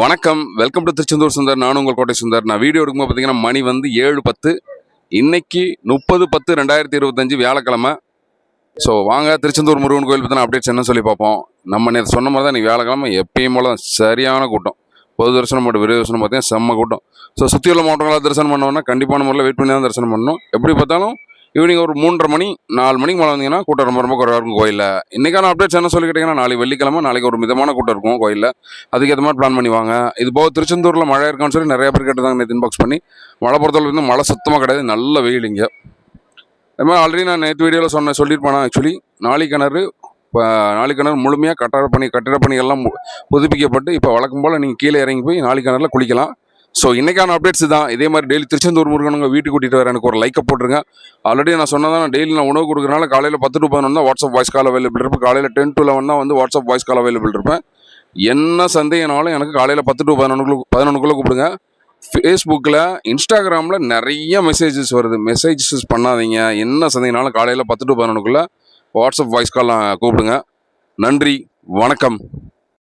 வணக்கம். Welcome to Tiruchendur Sundar. நானும் உங்கள் கோட்டை சுந்தர். நான் வீடியோ எடுக்கும்போது பார்த்தீங்கன்னா மணி வந்து ஏழு பத்து. இன்னைக்கு முப்பது பத்து ரெண்டாயிரத்தி இருபத்தஞ்சு வியாழக்கிழமை. ஸோ வாங்க திருச்செந்தூர் முருகன் கோயில் பற்றின அப்டேட்ஸ் என்ன சொல்லி பார்ப்போம். நம்ம நேற்று சொன்ன மாதிரி தான் இன்னைக்கு வியாழக்கிழமை. எப்பயும் போல சரியான கூட்டம். பொது தரிசனம் மட்டும் விரைவு தரிசனம் பார்த்தீங்கன்னா செம்ம கூட்டம். ஸோ சுற்றியுள்ள மாவட்டங்களாக தரிசனம் பண்ணோம்னா கண்டிப்பான முறையில் வெயிட் பண்ணி தான் தரிசனம் பண்ணணும். எப்படி பார்த்தாலும் ஈவினிங் ஒரு மூன்றரை மணி நாலு மணிக்கு மேலே வந்தீங்கன்னா கூட்டம் ரொம்ப ரொம்ப குறைவாக இருக்கும் கோயிலில். இன்றைக்கான அப்டேட்ஸ் என்ன சொல்லிக்கிட்டீங்கன்னா நாளைக்கு வெள்ளிக்கிழமை நாளைக்கு ஒரு மிதமான கூட்டம் இருக்கும் கோயிலில். அதுக்கேற்ற மாதிரி பிளான் பண்ணுவாங்க. இது போக திருச்செந்தூரில் மழை இருக்கான்னு சொல்லி நிறைய பேர் கேட்டதாங்க நேற்று இன்பாக்ஸ் பண்ணி. மழை பொறுத்தளவுக்கு வந்து மழை சுத்தமாக கிடையாது நல்ல வெயில் இங்கே. அது மாதிரி ஆல்ரெடி நான் நேற்று வீடியோவில் சொன்ன சொல்லியிருப்பேன் ஆக்சுவலி நாளை கிணறு இப்போ நாளை கிணறு முழுமையாக கட்டட பணி கட்டிட பணிகள்லாம் மு- புதுப்பிக்கப்பட்டு இப்போ வழக்கம் போல் நீங்கள் கீழே இறங்கி போய் நாளை கிணறுல குளிக்கலாம். ஸோ இன்றைக்கான அப்டேட்ஸ் தான் இதே மாதிரி டெய்லி திருச்செந்தூர் முருகனுங்க வீட்டுக்கு கூட்டிகிட்டு வர எனக்கு ஒரு லைக்கை போட்டுருங்க. ஆல்ரெடி நான் சொன்னதான் நான் டெய்லி நான் உணவு கொடுக்குறனால காலையில் பத்து டு பதினொன்று தான் வாட்ஸ்அப் வாய்ஸ் கால் அவைலபிள் இருப்பேன் காலையில் டென் டு லெவன் தான் வந்து வாட்ஸ்அப் வாய்ஸ் கால் அவைலபிள் இருப்பேன் என்ன சந்தேகனாலும் எனக்கு காலையில் பத்து டு பதினொன்றுக்குள்ள பதினொன்றுக்குள்ளே கூப்பிடுங்க. ஃபேஸ்புக்கில் இன்ஸ்டாகிராமில் நிறைய மெசேஜஸ் வருது. மெசேஜஸ் பண்ணாதீங்க. என்ன சந்தேகனாலும் காலையில் பத்து டு பதினொன்றுக்குள்ளே வாட்ஸ்அப் வாய்ஸ் கால் கூப்பிடுங்க. நன்றி. வணக்கம்.